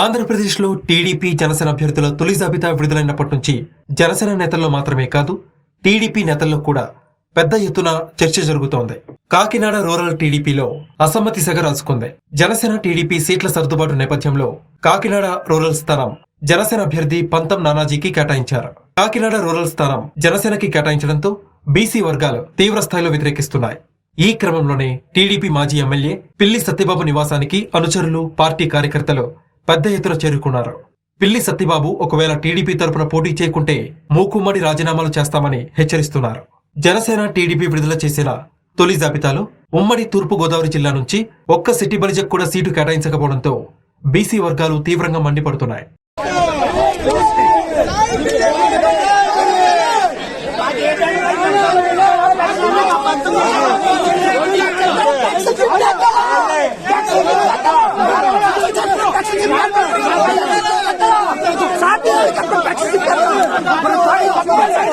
ఆంధ్రప్రదేశ్లో టీడీపీ జనసేన అభ్యర్థుల తొలి జాబితా విడుదలైనప్పటి నుంచి జనసేన నేతల్లో మాత్రమే కాదు టీడీపీ నేతల్లో కూడా పెద్ద ఎత్తున చర్చ జరుగుతోంది. కాకినాడ రూరల్ టీడీపీలో అసమ్మతి సెగ రాసుకుంది. జనసేన టీడీపీ సీట్ల సర్దుబాటు నేపథ్యంలో కాకినాడ రూరల్ స్థానం జనసేన అభ్యర్థి పంతం నానాజీకి కేటాయించారు. కాకినాడ రూరల్ స్థానం జనసేనకి కేటాయించడంతో బీసీ వర్గాలు తీవ్ర స్థాయిలో వ్యతిరేకిస్తున్నాయి. ఈ క్రమంలోనే టీడీపీ మాజీ ఎమ్మెల్యే పిల్లి సత్యబాబు నివాసానికి అనుచరులు పార్టీ కార్యకర్తలు పెద్ద ఎత్తున చేరుకున్నారు. పిల్లి సత్యబాబు ఒకవేళ టీడీపీ తరపున పోటీ చేయకుంటే మూకుమ్మడి రాజీనామాలు చేస్తామని హెచ్చరిస్తున్నారు. జనసేన టీడీపీ విడుదల చేసిన తొలి జాబితాలో ఉమ్మడి తూర్పు గోదావరి జిల్లా నుంచి ఒక్క సిటీ బలిజక్ కూడా సీటు కేటాయించకపోవడంతో బీసీ వర్గాలు తీవ్రంగా మండిపడుతున్నాయి. Hadi.